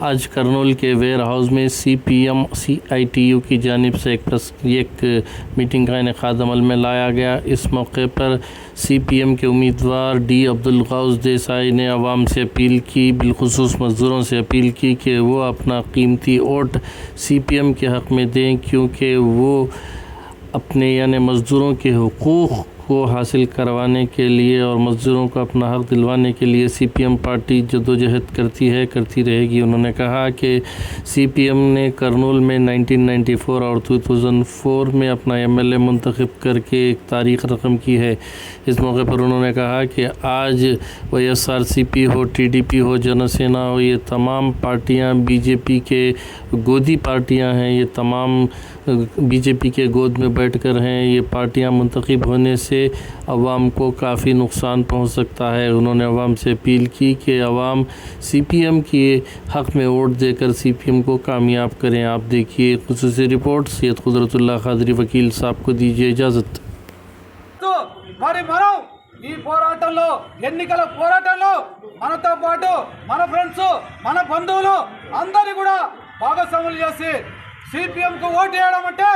آج کرنول کے ویئر ہاؤس میں سی پی ایم، سی آئی ٹی یو کی جانب سے ایک پرس ایک میٹنگ کا انعقاد عمل میں لایا گیا۔ اس موقع پر سی پی ایم کے امیدوار ڈی عبدالغوث دیسائی نے عوام سے اپیل کی، بالخصوص مزدوروں سے اپیل کی کہ وہ اپنا قیمتی ووٹ سی پی ایم کے حق میں دیں کیونکہ وہ اپنے یعنی مزدوروں کے حقوق کو حاصل کروانے کے لیے اور مزدوروں کو اپنا حق دلوانے کے لیے سی پی ایم پارٹی جدوجہد کرتی ہے، کرتی رہے گی۔ انہوں نے کہا کہ سی پی ایم نے کرنول میں نائنٹین نائنٹی فور اور ٹو تھاؤزنڈ فور میں اپنا ایم ایل اے منتخب کر کے ایک تاریخ رقم کی ہے۔ اس موقع پر انہوں نے کہا کہ آج وہ ایس آر سی پی ہو، ٹی ڈی پی ہو، جن سینا ہو، یہ تمام پارٹیاں، بی جے پی کے گودی پارٹیاں ہیں، یہ تمام بی جے پی کے گود میں بیٹھ کر ہیں، یہ پارٹیاں منتخب ہونے سے عوام کو کافی نقصان پہنچ سکتا ہے۔ انہوں نے عوام سے اپیل کی کہ عوام سی پی ایم کے حق میں ووٹ دے کر سی پی ایم کو کامیاب کریں۔ آپ دیکھیے خصوصی رپورٹ، سید قدرت اللہ خادری وکیل صاحب کو دیجیے اجازت۔ మరి మనం ఈ పోరాటంలో ఎన్నికల పోరాటంలో మనతో పాటు మన ఫ్రెండ్స్ మన బంధువులు అందరినీ కూడా భాగస్వాములు చేసి సిపిఎంకు ఓటు వేయడం అంటే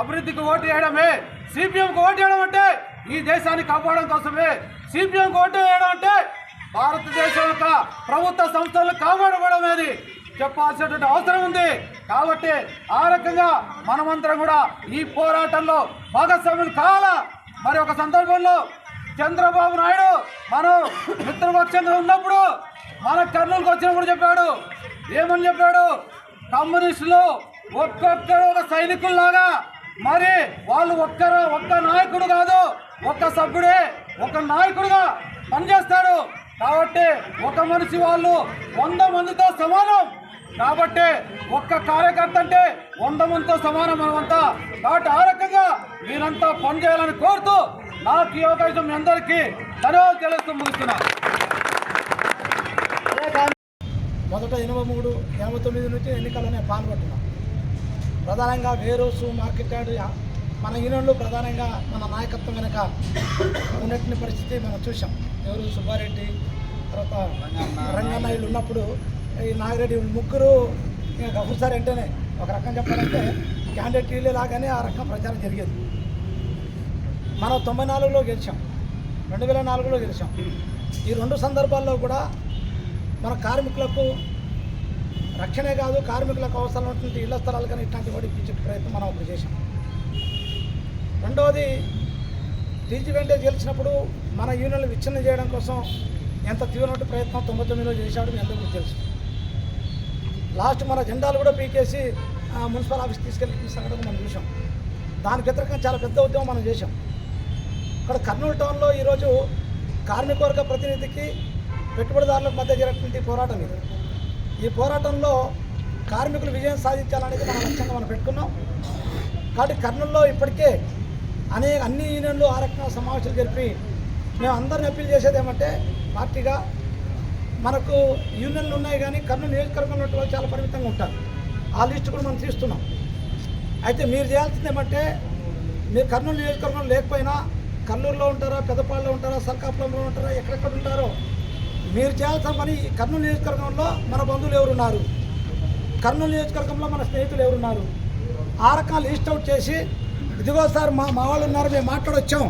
అభివృద్ధికి ఓటు వేయడమే సిపిఎంకు ఓటు వేయడం అంటే ఈ దేశాన్ని కాపాడడం కోసమే. సిపిఎంకు ఓటు వేయడం అంటే భారతదేశం యొక్క ప్రభుత్వ సంస్థలను కాపాడబడమేది చెప్పాల్సినటువంటి అవసరం ఉంది. కాబట్టి ఆ రకంగా మనమందరం కూడా ఈ పోరాటంలో భాగస్వాములు కావాలా? మరి ఒక సందర్భంలో చంద్రబాబు నాయుడు మనం మిత్రపక్షంగా ఉన్నప్పుడు మన కర్నూలుకు వచ్చినప్పుడు చెప్పాడు. ఏమని చెప్పాడు? కమ్యూనిస్టులు ఒక్కొక్కరు ఒక సైనికుల్లాగా మరి వాళ్ళు ఒక్కరు ఒక్క నాయకుడు కాదు ఒక్క సభ్యుడే ఒక నాయకుడుగా పనిచేస్తాడు. కాబట్టి ఒక మనిషి వాళ్ళు వంద మందితో సమానం. కాబట్టి ఒక్క కార్యకర్త అంటే వంద మందితో సమానం మనమంతా కాబట్టి ఆ రకంగా మీరంతా పనిచేయాలని కోరుతూ నాకు ఈ అవకాశం మీ అందరికీ ధన్యవాదాలు తెలుస్తూ ముగిస్తున్నా. మొదట ఎనభై మూడు ఎనభై తొమ్మిది నుంచి ఎన్నికలనే పాల్గొంటున్నాం. ప్రధానంగా వేరోసు మార్కెట్ యార్డ్ మన యూనియన్లు ప్రధానంగా మన నాయకత్వం వెనక ఉన్నట్టు పరిస్థితి మనం చూసాం ఎవరు సుబ్బారెడ్డి తర్వాత రంగన్న వీళ్ళు ఉన్నప్పుడు ఈ నాగిరెడ్డి ముగ్గురు ఇక గఫూర్ సార్ అంటేనే ఒక రకం చెప్పాలంటే క్యాండిడేట్ వీళ్ళే లాగానే ఆ రకం ప్రచారం జరిగేది. మనం తొంభై నాలుగులో గెలిచాం. రెండు వేల నాలుగులో గెలిచాం. ఈ రెండు సందర్భాల్లో కూడా మన కార్మికులకు రక్షణే కాదు కార్మికులకు అవసరమైనటువంటి ఇళ్ళ స్థలాలు కానీ ఇట్లాంటి వాటి ఇప్పించే ప్రయత్నం మనం అప్పుడు చేసాం రెండవది టీజీ వెంటే గెలిచినప్పుడు మన యూనియన్లు విచ్ఛిన్నం చేయడం కోసం ఎంత తీవ్రమైన ప్రయత్నం తొంభై తొమ్మిదిలో చేశాడు మీ అందరికీ తెలుసు. లాస్ట్ మన జెండాలు కూడా పీకేసి ఆ, మున్సిపల్ ఆఫీస్ తీసుకెళ్ళి సంఘటన మనం చూసాం దానికి వ్యతిరేకంగా చాలా పెద్ద ఉద్యమం మనం చేసాం ఇక్కడ కర్నూలు టౌన్లో ఈరోజు కార్మికవర్గ ప్రతినిధికి పెట్టుబడిదారులకు మధ్య జరిగినటువంటి పోరాటం ఇది. ఈ పోరాటంలో కార్మికులు విజయం సాధించాలనేది మన లక్ష్యంగా మనం పెట్టుకున్నాం. కాబట్టి కర్నూలులో ఇప్పటికే అనేక అన్ని యూనియన్లు ఆరక్షణ సమావేశాలు జరిపి మేము అందరిని అప్పీల్ చేసేది ఏమంటే పార్టీగా మనకు యూనియన్లు ఉన్నాయి కానీ కర్నూలు నియోజకవర్గంలో వాళ్ళు చాలా పరిమితంగా ఉంటారు. ఆ లిస్టు కూడా మనం తీస్తున్నాం. అయితే మీరు చేయాల్సింది ఏమంటే మీరు కర్నూలు నియోజకవర్గంలో లేకపోయినా కర్నూలులో ఉంటారా పెద్దపాళ్ళలో ఉంటారా సర్కాపురంలో ఉంటారా ఎక్కడెక్కడ ఉంటారో మీరు చేయాల్సిన పని కర్నూలు నియోజకవర్గంలో మన బంధువులు ఎవరున్నారు? కర్నూలు నియోజకవర్గంలో మన స్నేహితులు ఎవరున్నారు? ఆ రకాలు లిస్ట్ అవుట్ చేసి ఇదిగో సార్ మా మా వాళ్ళు ఉన్నారు మేము మాట్లాడొచ్చాం.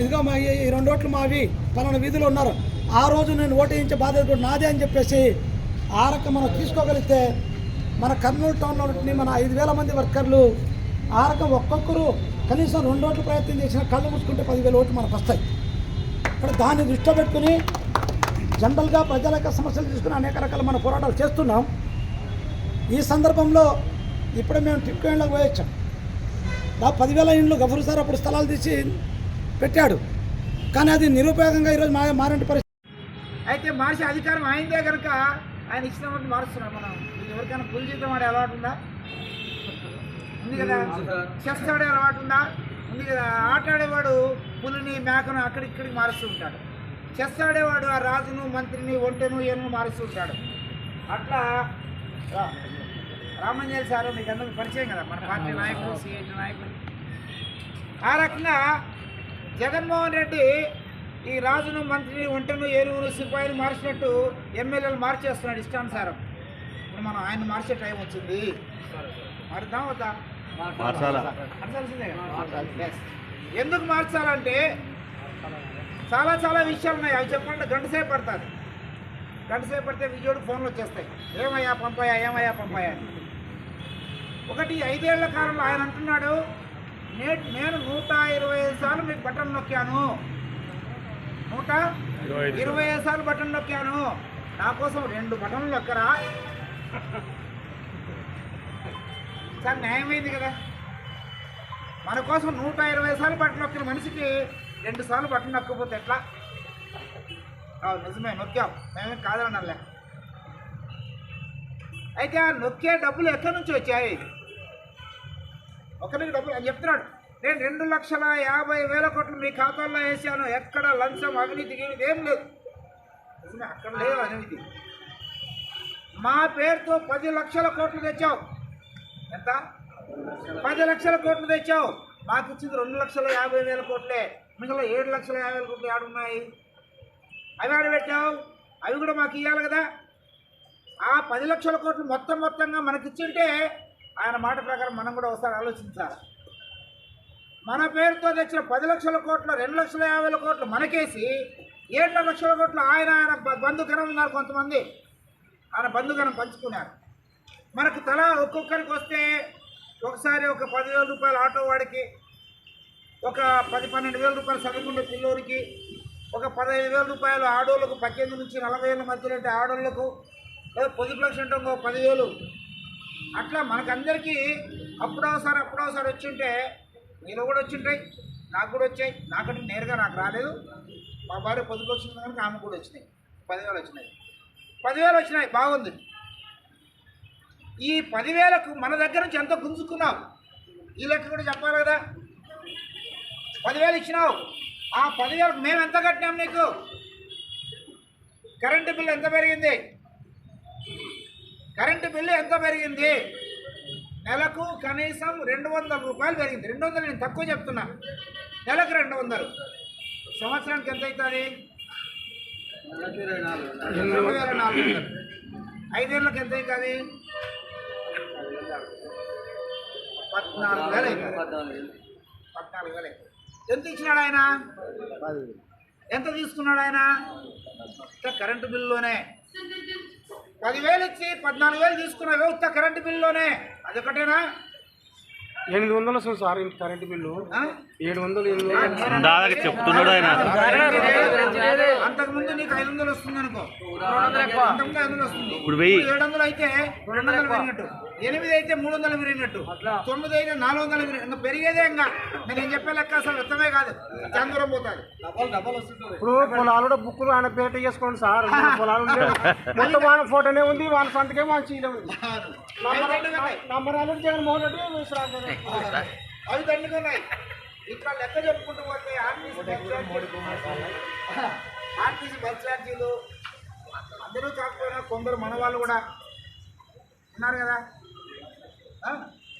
ఇదిగో మా ఈ రెండు ఓట్లు మావి పలానా వీధిలో ఉన్నారు. ఆ రోజు నేను ఓటు వేయించే బాధ్యత కూడా నాదే అని చెప్పేసి ఆ రకం మనం తీసుకోగలిగితే మన కర్నూలు టౌన్లో మన ఐదు వేల మంది వర్కర్లు ఆ రకం ఒక్కొక్కరు కనీసం రెండు ఓట్లు ప్రయత్నం చేసిన కళ్ళు మూసుకుంటే పదివేల ఓట్లు మనకు వస్తాయి. ఇక్కడ దాన్ని దృష్టిలో పెట్టుకుని జనరల్గా ప్రజల యొక్క సమస్యలు తీసుకుని అనేక రకాల మన పోరాటాలు చేస్తున్నాం. ఈ సందర్భంలో ఇప్పుడే మేము టిప్ ఇండ్లకు పోయొచ్చాం. దా పదివేల ఇండ్లు గఫూర్ సార్ అప్పుడు స్థలాలు తీసి పెట్టాడు. కానీ అది నిరుపయోగంగా ఈరోజు మా మారంటి పరిస్థితి. అయితే మార్చి అధికారం అయిందే కనుక ఆయన ఇచ్చినప్పుడు మారుస్తున్నాం మనం. ఎవరికైనా పులి జీతం ఆడే అలవాటు ఉందా? ఉంది కదా. చెస్ ఆడే అలవాటు ఉందా? ఉంది కదా. ఆట ఆడేవాడు పులిని మేకను అక్కడికి ఇక్కడికి మారుస్తూ ఉంటాడు. చెస్ ఆడేవాడు ఆ రాజును మంత్రిని ఒంటెను ఏనును మారుస్తూ ఉంటాడు. అట్లా. రామంజల్ సార్ మీకు అందరికి పరిచయం కదా మన పార్టీ నాయకులు సిఐటి నాయకులు. ఆ రకంగా జగన్మోహన్ రెడ్డి ఈ రాజును మంత్రిని ఒంటను ఏలుగురు సిపాయిని మార్చినట్టు ఎమ్మెల్యేలు మార్చేస్తున్నాడు ఇష్టానుసారం ఇప్పుడు మనం ఆయన మార్చే టైం వచ్చింది. మారుద్దాం వద్దా? మార్చాల్సిందే? Yes. ఎందుకు మార్చాలంటే చాలా చాలా విషయాలు ఉన్నాయి. అవి చెప్పాలంటే గంట సేపు పడుతుంది. గంట సేపు పడితే విజయుడు ఫోన్లు వచ్చేస్తాయి. ఏమయ్యా పంపాయా ఏమయ్యా పంపాయా. ఒకటి ఐదేళ్ళ కాలంలో ఆయన అంటున్నాడు నే నేను నూట ఇరవై ఐదు సార్లు మీకు బటన్ నొక్కాను. నూట ఇరవై ఐదు సార్లు. బటన్ నొక్కాను. నా కోసం రెండు బటన్లు నొక్కరా? సార్ న్యాయమైంది కదా. మన కోసం నూట ఇరవై సార్లు బటన్ నొక్కిన మనిషికి రెండు సార్లు బట్టలు నక్కపోతే ఎట్లా? నిజమే నొక్కాం. మేమేం కాదనలే అయితే ఆ నొక్కే డబ్బులు ఎక్కడి నుంచి వచ్చాయి? ఒకరికి డబ్బులు అని చెప్తున్నాడు. నేను రెండు లక్షల యాభై వేల కోట్లు మీ ఖాతాల్లో వేసాను. ఎక్కడ లంచం అవినీతి గివినీతి ఏం లేదు. నిజమే, అక్కడ లేదు అవినీతి. మా పేరుతో పది లక్షల కోట్లు తెచ్చావు. ఎంత? పది లక్షల కోట్లు తెచ్చావు. మాకు ఇచ్చింది రెండు లక్షల యాభై వేల కోట్లే. మిగతా ఏడు లక్షల యాభై వేల కోట్లు ఏడున్నాయి అవి ఆడబెట్టావు అవి కూడా మాకు ఇవ్వాలి కదా. ఆ పది లక్షల కోట్లు మొత్తం మొత్తంగా మనకిచ్చింటే ఆయన మాట ప్రకారం మనం కూడా ఒకసారి ఆలోచించాలి. మన పేరుతో తెచ్చిన పది లక్షల కోట్లు రెండు లక్షల యాభై వేల కోట్లు మనకేసి ఏడు లక్షల కోట్లు ఆయన ఆయన బ- బంధుగణం ఉన్నారు కొంతమంది. ఆయన బంధుగణం పంచుకున్నారు. మనకు తల ఒక్కొక్కరికి వస్తే ఒకసారి ఒక పదివేల రూపాయలు ఆటో వాడికి ఒక పది పన్నెండు వేల రూపాయలు చదువుకునే పిల్లోరికి ఒక పదహైదు వేల రూపాయలు ఆడోళ్ళకు పద్దెనిమిది నుంచి నలభై ఏళ్ళ మధ్యలో ఉంటే ఆడోళ్ళకు లేదా పొదుపు లక్ష అంటే ఇంకో పదివేలు. అట్లా మనకందరికీ అప్పుడోసారి అప్పుడోసారి వచ్చింటే నీలో కూడా వచ్చింటాయి నాకు కూడా వచ్చాయి. నాకంటే నేరుగా నాకు రాలేదు. మా భార్య పొదుపు వచ్చింది కనుక ఆమె కూడా వచ్చినాయి. పదివేలు వచ్చినాయి. పదివేలు వచ్చినాయి. బాగుంది. ఈ పదివేలకు మన దగ్గర నుంచి ఎంత గుంజుకున్నాం? ఈ లెక్క కూడా చెప్పాలి కదా. పదివేలు ఇచ్చినావు. ఆ పదివేలకు మేము ఎంత కట్టినాం నీకు? కరెంటు బిల్లు ఎంత పెరిగింది? కరెంటు బిల్లు ఎంత పెరిగింది? నెలకు కనీసం రెండు వందల రూపాయలు పెరిగింది. రెండు వందలు నేను తక్కువ చెప్తున్నా. నెలకు రెండు వందలు. సంవత్సరానికి ఎంత అవుతుంది? రెండు వేల నాలుగు వందలు. ఐదేళ్ళకి ఎంత అవుతుంది పద్నాలుగు వేలు అవుతుంది పద్నాలుగు వేలు అవుతుంది ఎంత ఇచ్చినాడు ఆయన? ఎంత తీసుకున్నాడు ఆయన? కరెంటు బిల్లులోనే. పదివేలు ఇచ్చి పద్నాలుగు వేలు తీసుకున్నావు ఉత్త కరెంటు బిల్లులోనే. అదొకటేనా? ఎనిమిది వందలు వస్తుంది సార్ ఇంత కరెంటు బిల్లు? ఏడు వందలు ఎనిమిది దాదాపు చెప్తున్నాడు ఆయన. అంతకుముందు నీకు ఐదు వందలు వస్తుంది అనుకో. ఐదు వందలు వస్తుంది. ఇప్పుడు. ఏడు వందలు అయితే రెండు వందలు పెరిగినట్టు. ఎనిమిది అయితే మూడు వందలు పెరిగినట్టు తొమ్మిది అయితే నాలుగు వందలు పెరిగి ఇంకా పెరిగేదే ఇంకా. నేను చెప్పే లెక్క అసలు వ్యక్తమే కాదు. చాలా దూరం పోతుంది. డబల్ డబల్ వస్తుంటుంది. ఇప్పుడు పొలాలు బుక్కులు ఆయన పేట చేసుకోండి సార్. పొలాలు. మొత్తం వాళ్ళ ఫోటోనే ఉంది వాళ్ళ సంతకే మన చీలే ఉంది. నంబర్ అనేది జగన్మోహన్ రెడ్డి. అవి దండుకున్నాయి. ఇట్లా లెక్క చెప్పుకుంటూ పోతే ఆర్టీసీ బస్ ఛార్జీలు ఆర్టీసీ బస్ ఛార్జీలు అందరూ కాకపోయినా కొందరు మన వాళ్ళు కూడా ఉన్నారు కదా?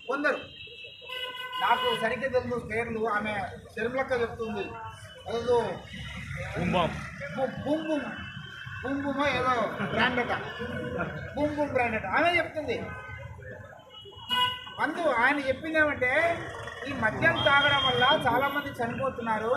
కొందరు. నాకు సరిగ్గా తెలుసు పేర్లు ఆమె శర్మలక్క చెప్తుంది. అదో బూమ్ ఏదో బ్రాండ్ అట బూమ్ బ్రాండ్ అట ఆమె చెప్తుంది. మందు ఆయన చెప్పింది ఏమంటే ఈ మద్యం తాగడం వల్ల చాలా మంది చనిపోతున్నారు.